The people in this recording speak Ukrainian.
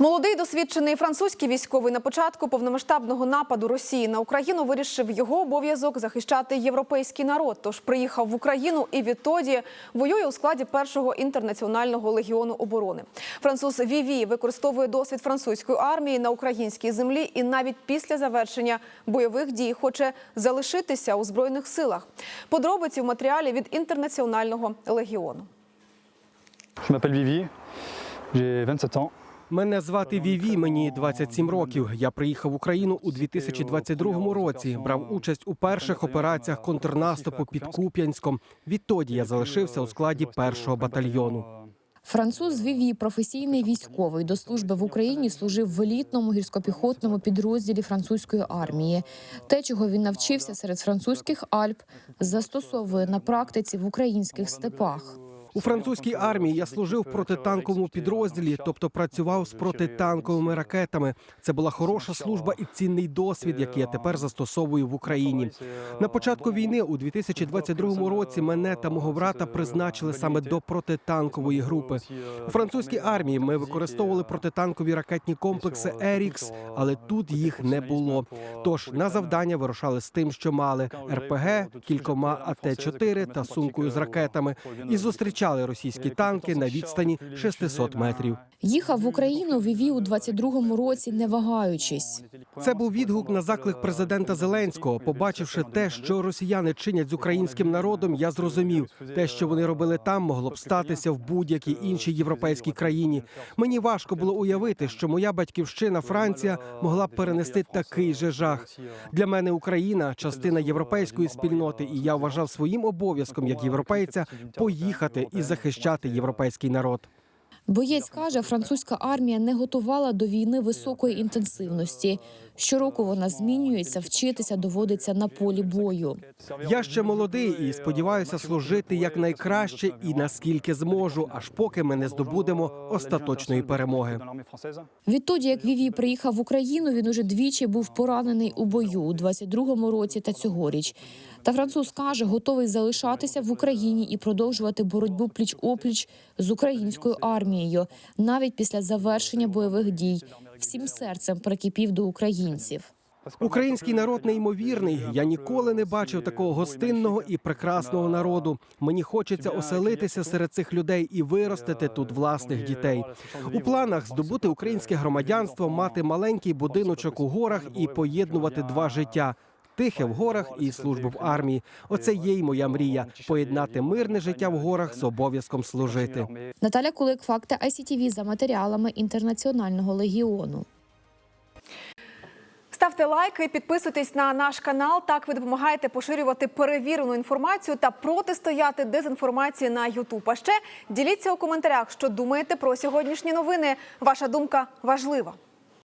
Молодий досвідчений французький військовий на початку повномасштабного нападу Росії на Україну вирішив його обов'язок захищати європейський народ. Тож приїхав в Україну і відтоді воює у складі першого інтернаціонального легіону оборони. Француз Віві використовує досвід французької армії на українській землі і навіть після завершення бойових дій хоче залишитися у збройних силах. Подробиці в матеріалі від інтернаціонального легіону. Je m'appelle Vivi, j'ai 27 ans. Мене звати Віві, мені 27 років. Я приїхав в Україну у 2022 році. Брав участь у перших операціях контрнаступу під Куп'янськом. Відтоді я залишився у складі першого батальйону. Француз Віві, професійний військовий до служби в Україні, служив в елітному гірськопіхотному підрозділі французької армії. Те, чого він навчився серед французьких Альп, застосовує на практиці в українських степах. У французькій армії я служив в протитанковому підрозділі, тобто працював з протитанковими ракетами. Це була хороша служба і цінний досвід, який я тепер застосовую в Україні. На початку війни у 2022 році мене та мого брата призначили саме до протитанкової групи. У французькій армії ми використовували протитанкові ракетні комплекси Ерікс, але тут їх не було. Тож на завдання вирушали з тим, що мали РПГ, кількома АТ-4 та сумкою з ракетами, і зустрічали російські танки на відстані 600 метрів. Їхав в Україну Віві у 22-му році, не вагаючись. Це був відгук на заклик президента Зеленського. Побачивши те, що росіяни чинять з українським народом, я зрозумів, те, що вони робили там, могло б статися в будь-якій іншій європейській країні. Мені важко було уявити, що моя батьківщина Франція могла б перенести такий же жах. Для мене Україна частина європейської спільноти, і я вважав своїм обов'язком як європейця поїхати і захищати європейський народ. Боєць каже, французька армія не готувала до війни високої інтенсивності. Щороку вона змінюється, вчитися доводиться на полі бою. Я ще молодий і сподіваюся служити якнайкраще і наскільки зможу, аж поки ми не здобудемо остаточної перемоги. Відтоді, як Віві приїхав в Україну, він уже двічі був поранений у бою у 22-му році та цьогоріч. Та француз каже, готовий залишатися в Україні і продовжувати боротьбу пліч опліч з українською армією, навіть після завершення бойових дій. Всім серцем прикипів до українців. Український народ неймовірний. Я ніколи не бачив такого гостинного і прекрасного народу. Мені хочеться оселитися серед цих людей і виростити тут власних дітей. У планах здобути українське громадянство, мати маленький будиночок у горах і поєднувати два життя. Тихе в горах і службу в армії. Оце є й моя мрія поєднати мирне життя в горах з обов'язком служити. Наталя Кулик, факти ICTV за матеріалами інтернаціонального легіону. Ставте лайки, підписуйтесь на наш канал. Так ви допомагаєте поширювати перевірену інформацію та протистояти дезінформації на YouTube. А ще діліться у коментарях, що думаєте про сьогоднішні новини. Ваша думка важлива.